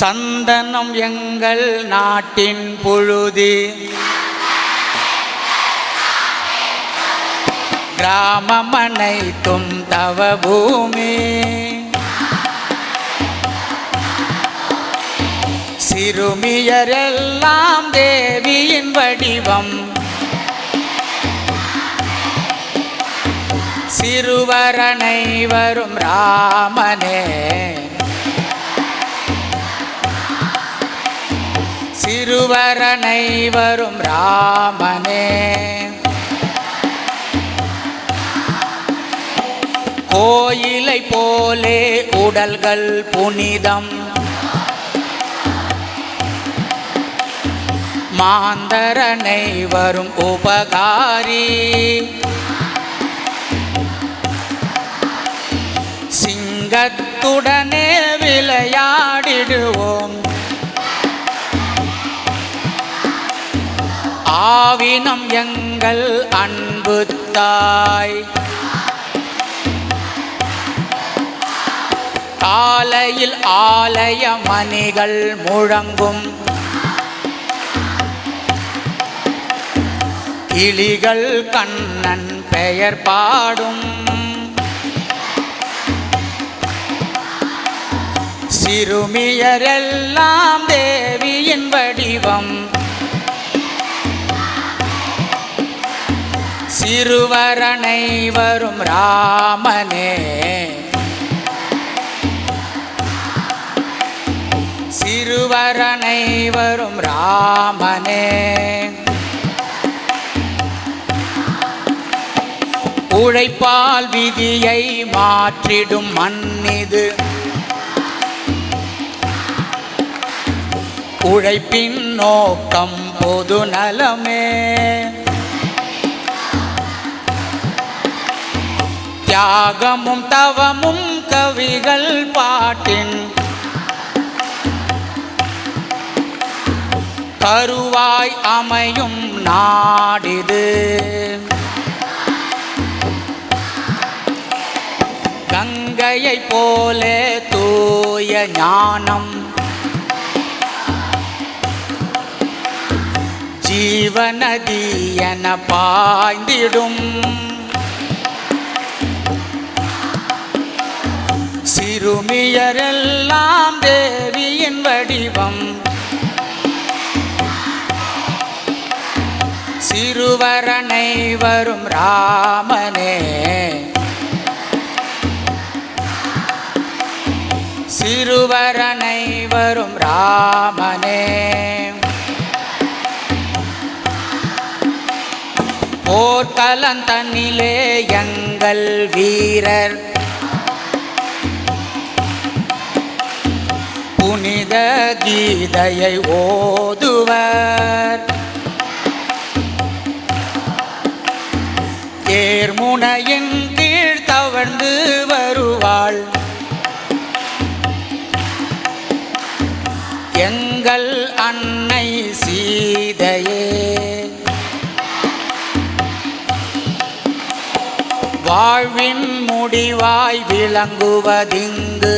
சந்தனம் எங்கள் நாட்டின் புழுதி. கிராமமனைத்தும் தவ பூமி. சிறுமியரெல்லாம் தேவியின் வடிவம். சிறுவரனை வரும் ராமனே. சிறுவரனை வரும் ராமனே. கோயிலை போலே உடல்கள் புனிதம். மாந்தரனை வரும் உபகாரி. சிங்கத்துடனே விளையாடிடுவோம். ஆவினம் எங்கள் அன்பு தாய். காலையில் ஆலய மணிகள் முழங்கும். கிளிகள் கண்ணன் பெயர் பாடும். சிறுமியரெல்லாம் தே சிறுவரனை வரும் ராமனே. சிறுவரணை வரும் ராமனே. உழைப்பால் விதியை மாற்றிடும் மண்ணிது. உழைப்பின் நோக்கம் பொது நலமே. தியாகமும் தவமும் கவிகள் பாட்டின் கருவாய் அமையும் நாடிது. கங்கையை போலே தூய ஞானம். ஜீவநதி என பாய்ந்திடும். திருமியரெல்லாம் தேவியின் வடிவம். சிறுவரனை வரும் ராமனே. சிறுவரனை வரும் ராமனே. போர்க்களந்தனிலே எங்கள் வீரர் புனித கீதையை ஓதுவர். தேர்முனையின் கீழ் தவழ்ந்து வருவாள். எங்கள் அன்னை சீதையே வாழ்வின் முடிவாய் விளங்குவதிங்கு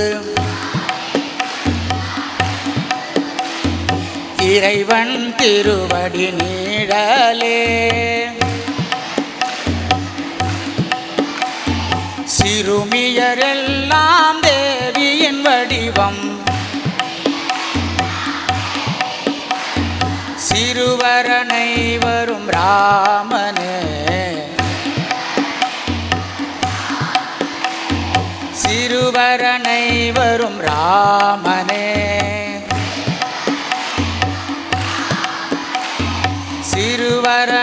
இறைவன் திருவடி நீழலே சிறுமியரெல்லாம் தேவியின் வடிவம். சிறுவரனை வரும் ராமனே. சிறுவரனை வரும் ராமனே. திருவர